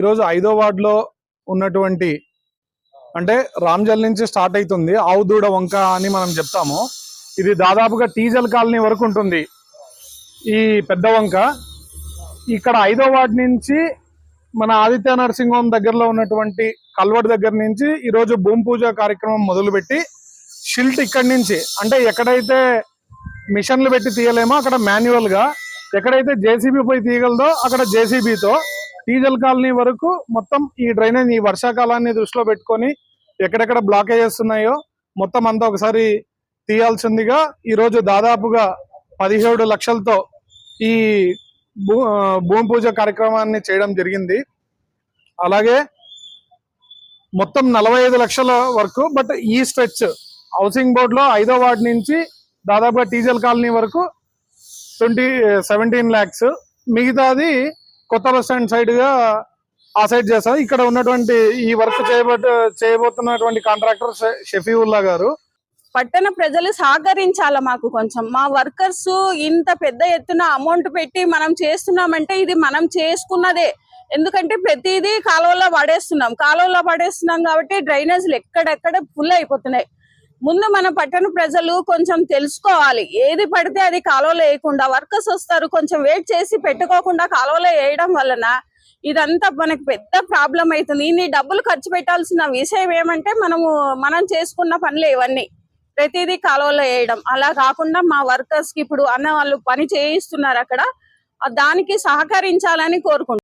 ఈరోజు ఐదో వార్డులో ఉన్నటువంటి అంటే రామ్జల్ నుంచి స్టార్ట్ అవుతుంది ఆవుదూడ వంక అని మనం చెప్తాము. ఇది దాదాపుగా టీజల్ కాలనీ వరకు ఉంటుంది. ఈ పెద్ద వంక. ఇక్కడ ఐదో వార్డు నుంచి మన ఆదిత్య నర్సింగ్ హోమ్ దగ్గరలో ఉన్నటువంటి కల్వట్ దగ్గర నుంచి ఈరోజు భూమి పూజ కార్యక్రమం మొదలుపెట్టి షిల్ట్ ఇక్కడి నుంచి అంటే ఎక్కడైతే మిషన్లు పెట్టి తీయలేమో అక్కడ మాన్యువల్గా ఎక్కడైతే జేసీబీ పోయి తీయగలదో అక్కడ జేసీబీతో డీజల్ కాలనీ వరకు మొత్తం ఈ డ్రైనేజ్ ఈ వర్షాకాలాన్ని దృష్టిలో పెట్టుకొని ఎక్కడెక్కడ బ్లాకేజెస్ ఉన్నాయో మొత్తం అంతా ఒకసారి తీయాల్సిందిగా ఈరోజు దాదాపుగా పదిహేడు లక్షలతో ఈ భూ భూమి పూజ కార్యక్రమాన్ని చేయడం జరిగింది. అలాగే మొత్తం నలభై ఐదు లక్షల వరకు బట్ ఈ స్ట్రెచ్ హౌసింగ్ బోర్డులో ఐదో వార్డు నుంచి దాదాపుగా టీజల్ కాలనీ వరకు ట్వంటీ సెవెంటీన్ ల్యాక్స్. మిగతాది కొత్త బస్ స్టాండ్ సైడ్గా ఆ సైడ్ చేస్తారు ఇక్కడ ఉన్నటువంటి ఈ వర్క్ చేయబట్ చేయబోతున్నటువంటి కాంట్రాక్టర్ షఫీవుల్లా గారు. పట్టణ ప్రజలు సహకరించాల మాకు కొంచెం? మా వర్కర్స్ ఇంత పెద్ద ఎత్తున అమౌంట్ పెట్టి మనం చేస్తున్నామంటే ఇది మనం చేసుకున్నదే. ఎందుకంటే ప్రతిదీ కాలువలో పడేస్తున్నాం. కాలువలో పడేస్తున్నాం కాబట్టి డ్రైనేజ్లు ఎక్కడెక్కడ ఫుల్ అయిపోతున్నాయి. ముందు మన పట్టణ ప్రజలు కొంచెం తెలుసుకోవాలి. ఏది పడితే అది కాలువలో వేయకుండా వర్కర్స్ వస్తారు కొంచెం వెయిట్ చేసి పెట్టుకోకుండా కాలువలో వేయడం వలన ఇదంతా మనకి పెద్ద ప్రాబ్లం అవుతుంది. ఇన్ని డబ్బులు ఖర్చు పెట్టాల్సిన విషయం ఏమంటే మనము మనం చేసుకున్న పనులు ఇవన్నీ. ప్రతిదీ కాలువలో వేయడం. అలా కాకుండా మా వర్కర్స్కి ఇప్పుడు అన్న వాళ్ళు పని చేయిస్తున్నారు అక్కడ. దానికి సహకరించాలని కోరుకుంటున్నాను